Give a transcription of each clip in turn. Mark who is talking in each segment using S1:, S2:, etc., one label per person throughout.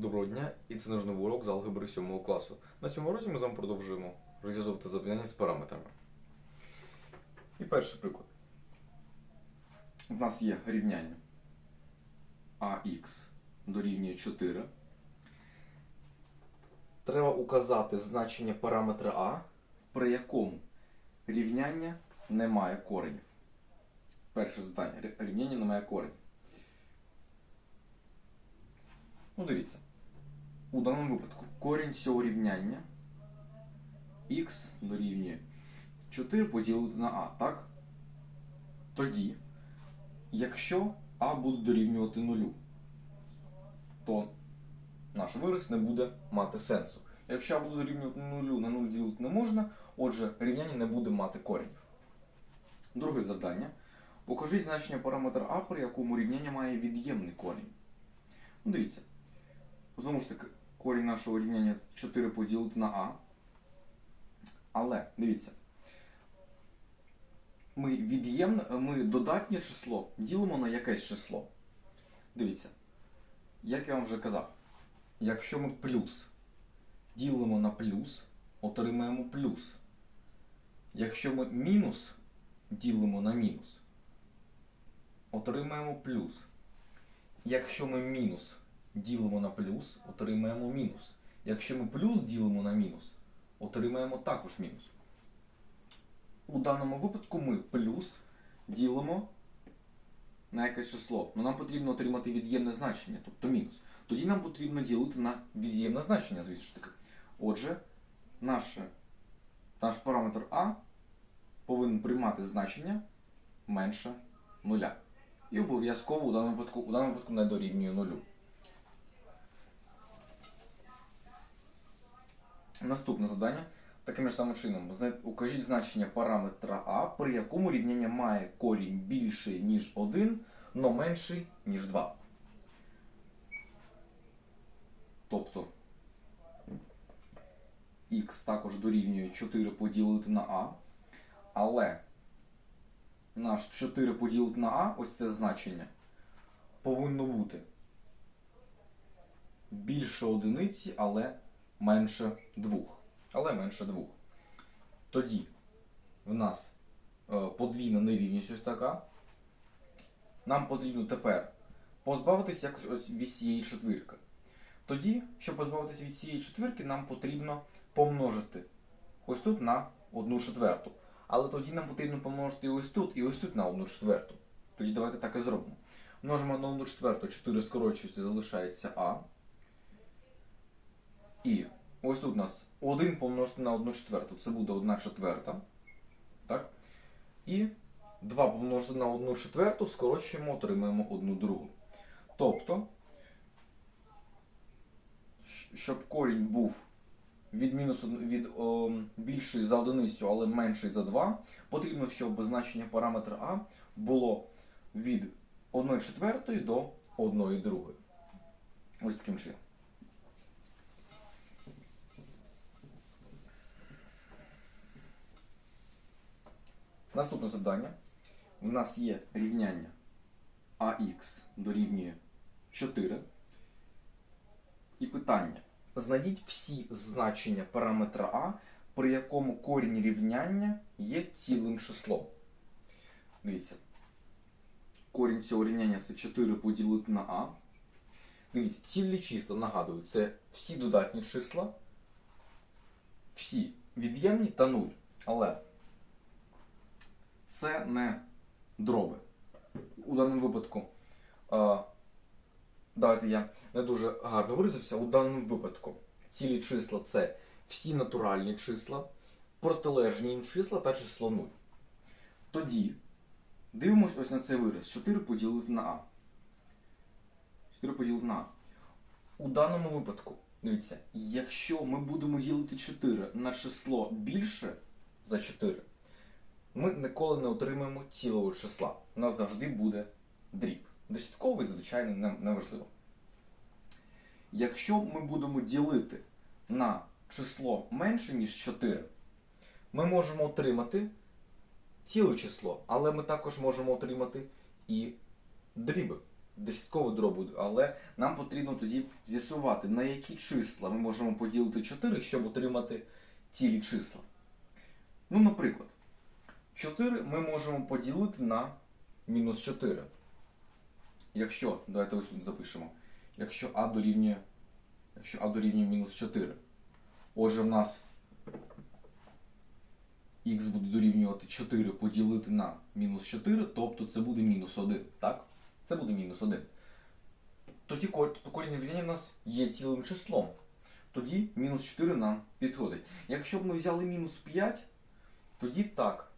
S1: Доброго дня, і це наш новий урок з алгебри 7 класу. На цьому уроці ми з вами продовжуємо розв'язувати завдання з параметрами. І перший приклад. У нас є рівняння ax дорівнює 4. Треба указати значення параметра а, при якому рівняння не має коренів. Перше завдання. Рівняння не має коренів. Ну, дивіться. У даному випадку корінь цього рівняння х дорівнює 4 поділити на а, так? Тоді, якщо а буде дорівнювати нулю, то наш вираз не буде мати сенсу. Якщо а буде дорівнювати нулю, на 0 ділити не можна, отже, рівняння не буде мати коренів. Друге завдання. Покажіть значення параметра а, при якому рівняння має від'ємний корінь. Ну, дивіться. Знову ж таки, корінь нашого рівняння 4 поділити на а. Але, дивіться, ми від'ємне, ми додатнє число ділимо на якесь число. Дивіться, як я вам вже казав, якщо ми плюс ділимо на плюс, отримаємо плюс. Якщо ми мінус ділимо на мінус, отримаємо плюс. Якщо ми мінус ділимо на плюс, отримаємо мінус. Якщо ми плюс ділимо на мінус, отримаємо також мінус. У даному випадку ми плюс ділимо на якесь число. Ну нам потрібно отримати від'ємне значення, тобто мінус. Тоді нам потрібно ділити на від'ємне значення, звісно ж таки. Отже, наше, наш параметр А повинен приймати значення менше нуля. І обов'язково у даному випадку, у даному випадку не дорівнює нулю. Наступне завдання. Таким же самим чином, укажіть значення параметра А, при якому рівняння має корінь більший, ніж 1, но менший, ніж 2. Тобто х також дорівнює 4 поділити на А, але наш 4 поділити на А, ось це значення, повинно бути більше одиниці, але менше двох. Але менше двох. Тоді в нас е, подвійна нерівність ось така. Нам потрібно тепер позбавитися якось ось від цієї четвірки. Тоді, щоб позбавитися від цієї четвірки, нам потрібно помножити ось тут на одну четверту. Але тоді нам потрібно помножити ось тут, і ось тут на одну четверту. Тоді давайте так і зробимо. Множимо на одну четверту, 4 скорочується, залишається А. І ось тут у нас 1 помножити на 1 четверту, це буде 1 четверта. Так? І 2 помножити на 1 четверту, скорочуємо, отримаємо 1 другу. Тобто, щоб корінь був від мінус від о, більший за одиницю, але менший за 2, потрібно, щоб значення параметра А було від 1 четвертої до 1 другої. Ось таким чином. Наступне завдання. У нас є рівняння ax дорівнює 4. І питання. Знайдіть всі значення параметра а, при якому корінь рівняння є цілим числом. Дивіться. Корінь цього рівняння це 4 поділити на а. Дивіться, цілі числа, нагадую, це всі додатні числа, всі від'ємні та 0. Але це не дроби. У даному випадку, е, давайте я не дуже гарно виразився. У даному випадку цілі числа це всі натуральні числа, протилежні їм числа та число 0. Тоді дивимось ось на цей вираз. 4 поділити на А. 4 поділити на А. У даному випадку, дивіться, якщо ми будемо ділити 4 на число більше за 4, ми ніколи не отримаємо цілого числа. У нас завжди буде дріб. Десятковий, звичайно, неважливо. Якщо ми будемо ділити на число менше, ніж 4, ми можемо отримати ціле число, але ми також можемо отримати і дріби. десятковий дроб буде, але нам потрібно тоді з'ясувати, на які числа ми можемо поділити 4, щоб отримати цілі числа. Ну, наприклад, 4 ми можемо поділити на мінус 4. Якщо, давайте ось тут запишемо, якщо а дорівнює, якщо а дорівнює мінус 4. Отже, в нас х буде дорівнювати 4 поділити на мінус 4, тобто це буде мінус 1. Так? Це буде мінус 1. Тоді кор- корінь рівняння в нас є цілим числом. Тоді мінус 4 нам підходить. Якщо б ми взяли мінус 5, тоді так.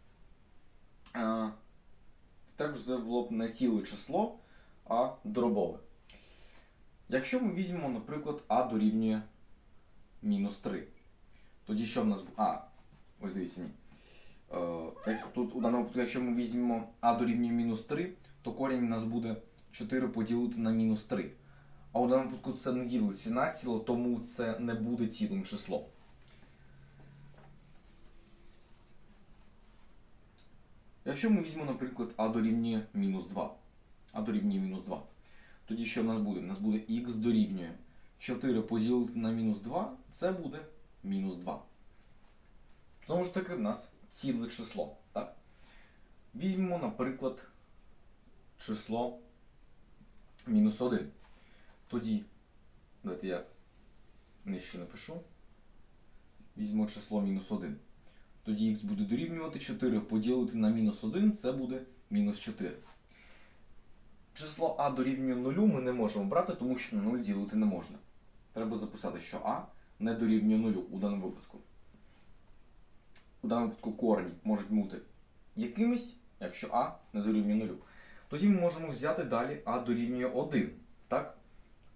S1: Так вже було б не ціле число, а дробове. Якщо ми візьмемо, наприклад, а дорівнює мінус 3, тоді що в нас буде? А, ось дивіться, ні. Е, тут у даному випадку, якщо ми візьмемо а дорівнює мінус 3, то корінь у нас буде 4 поділити на мінус 3. А у даному випадку це не ділиться на ціло, тому це не буде цілим числом. Якщо ми візьмемо, наприклад, а дорівнює мінус 2. А дорівнює мінус 2. Тоді що в нас буде? У нас буде х дорівнює 4 поділити на мінус 2, це буде мінус 2. Знову ж таки, в нас ціле число. Так? Візьмемо, наприклад, число мінус 1. Тоді, давайте я нижче напишу. Візьмемо число мінус 1. Тоді х буде дорівнювати 4 поділити на мінус 1, це буде мінус 4. Число а дорівнює 0 ми не можемо брати, тому що на 0 ділити не можна. Треба записати, що а не дорівнює 0 у даному випадку. У даному випадку корені можуть бути якимись, якщо а не дорівнює 0. Тоді ми можемо взяти далі а дорівнює 1. Так?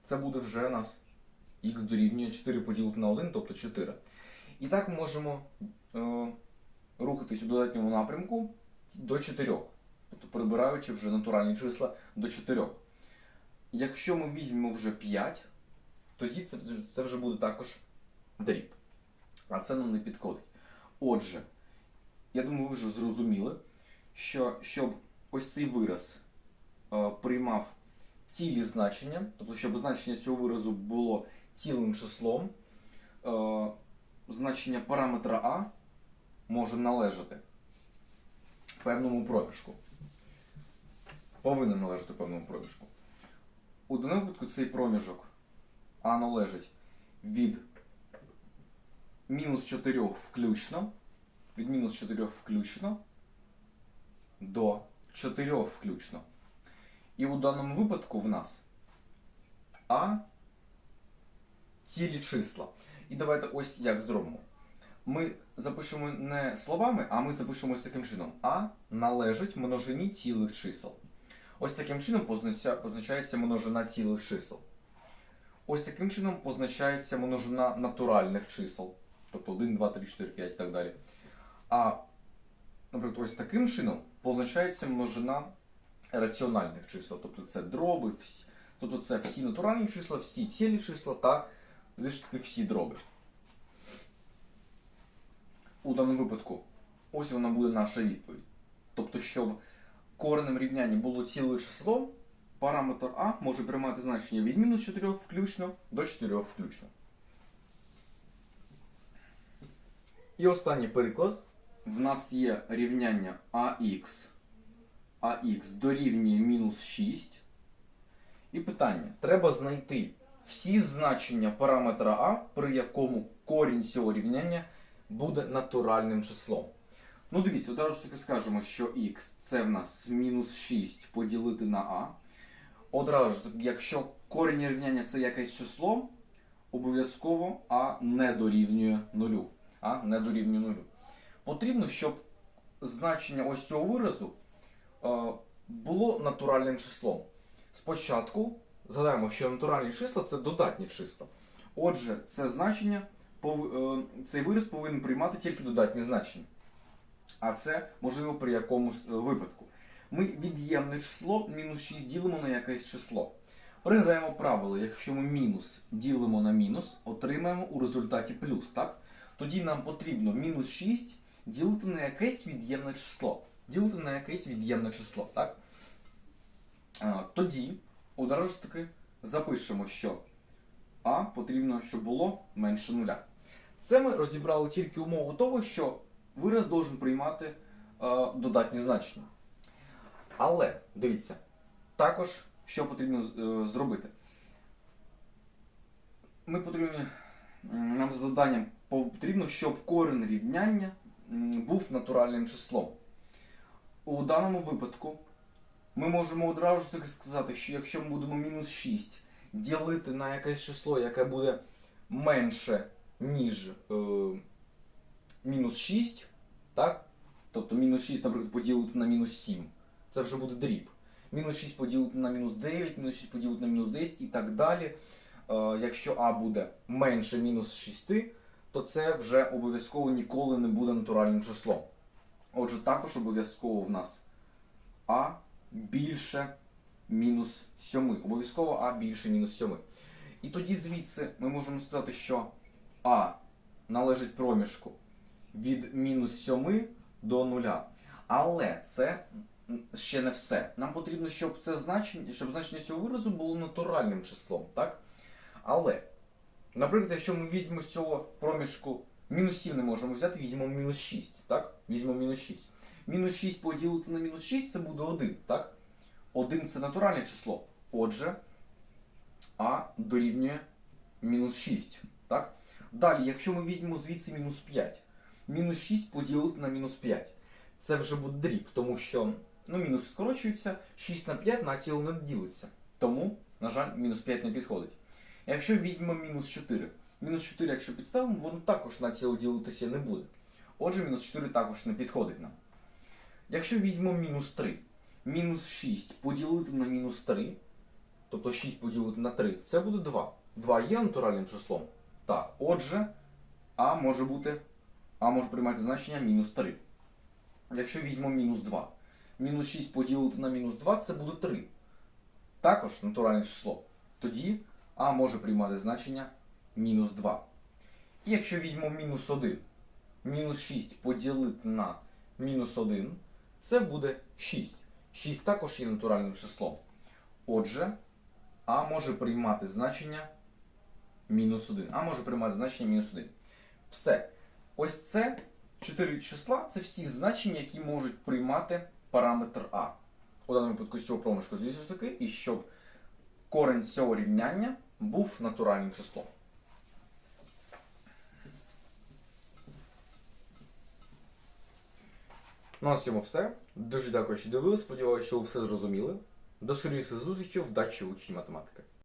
S1: Це буде вже у нас х дорівнює 4 поділити на 1, тобто 4. І так ми можемо е, рухатись у додатньому напрямку до 4. Тобто прибираючи вже натуральні числа до 4. Якщо ми візьмемо вже 5, тоді це, це вже буде також дріб. А це нам не підходить. Отже, я думаю, ви вже зрозуміли, що щоб ось цей вираз е, приймав цілі значення, тобто, щоб значення цього виразу було цілим числом, е, значення параметра А може належати певному проміжку. Повинен належати певному проміжку. У даному випадку цей проміжок А належить від мінус 4 включно, від мінус 4 включно до 4 включно. І у даному випадку в нас А цілі числа. І давайте ось як зробимо. Ми запишемо не словами, а ми запишемо таким чином. А належить множині цілих чисел. Ось таким чином позначається множина цілих чисел. Ось таким чином позначається множина натуральних чисел. Тобто 1, 2, 3, 4, 5 і так далі. А, наприклад, ось таким чином позначається множина раціональних чисел. Тобто це дроби, всі, тобто це всі натуральні числа, всі цілі числа та звісно всі дроби. У даному випадку, ось вона буде наша відповідь. Тобто, щоб коренем рівняння було ціле число, параметр А може приймати значення від мінус 4 включно до 4 включно. І останній приклад. В нас є рівняння AX, AX дорівнює мінус 6. І питання: треба знайти всі значення параметра А, при якому корінь цього рівняння буде натуральним числом. Ну, дивіться, одразу ж таки скажемо, що х це в нас мінус 6 поділити на а. Одразу ж якщо корінь рівняння це якесь число, обов'язково а не дорівнює нулю. А не дорівнює нулю. Потрібно, щоб значення ось цього виразу е, було натуральним числом. Спочатку згадаємо, що натуральні числа це додатні числа. Отже, це значення, е, цей вираз повинен приймати тільки додатні значення. А це можливо при якомусь е, випадку. Ми від'ємне число мінус 6 ділимо на якесь число. Пригадаємо правило, якщо ми мінус ділимо на мінус, отримаємо у результаті плюс, так? Тоді нам потрібно мінус 6 ділити на якесь від'ємне число. Ділити на якесь від'ємне число, так? А, тоді одразу ж таки запишемо, що А потрібно, щоб було менше нуля. Це ми розібрали тільки умову того, що вираз должен приймати е, додатні значення. Але дивіться, також що потрібно е, зробити. Ми потрібні, нам за завданням потрібно, щоб корень рівняння був натуральним числом. У даному випадку ми можемо одразу ж таки сказати, що якщо ми будемо мінус 6 ділити на якесь число, яке буде менше, ніж е, мінус 6, так? Тобто мінус 6, наприклад, поділити на мінус 7, це вже буде дріб. Мінус 6 поділити на мінус 9, мінус 6 поділити на мінус 10 і так далі. Е, якщо А буде менше мінус 6, то це вже обов'язково ніколи не буде натуральним числом. Отже, також обов'язково в нас А більше мінус 7. Обов'язково А більше мінус 7. І тоді звідси ми можемо сказати, що А належить проміжку від мінус 7 до 0. Але це ще не все. Нам потрібно, щоб це значення, щоб значення цього виразу було натуральним числом, так? Але, наприклад, якщо ми візьмемо з цього проміжку мінус 7 не можемо взяти, візьмемо мінус 6, так? Візьмемо мінус 6. Мінус 6 поділити на мінус 6 це буде 1, так? 1 це натуральне число. Отже, А дорівнює мінус 6. Так? Далі, якщо ми візьмемо звідси мінус 5, мінус 6 поділити на мінус 5. Це вже буде дріб, тому що ну, мінус скорочується, 6 на 5 націло не ділиться. Тому, на жаль, мінус 5 не підходить. Якщо візьмемо мінус 4, мінус 4, якщо підставимо, воно також націло ділитися не буде. Отже, мінус 4 також не підходить нам. Якщо візьмемо мінус 3, мінус 6 поділити на мінус 3, тобто 6 поділити на 3, це буде 2. 2 є натуральним числом? Так. Отже, А може бути, А може приймати значення мінус 3. Якщо візьмемо мінус 2, мінус 6 поділити на мінус 2, це буде 3. Також натуральне число. Тоді А може приймати значення мінус 2. І якщо візьмемо мінус 1, мінус 6 поділити на мінус 1, це буде 6. 6 також є натуральним числом. Отже, А може приймати значення мінус 1. А може приймати значення мінус 1. Все. Ось це 4 числа це всі значення, які можуть приймати параметр А. У даному випадку з цього проміжку, звісно ж таки, і щоб корень цього рівняння був натуральним числом. Ну, на цьому все. Дуже дякую, що дивились. Сподіваюся, що ви все зрозуміли. До скоріших зустрічей в дачі учні математики.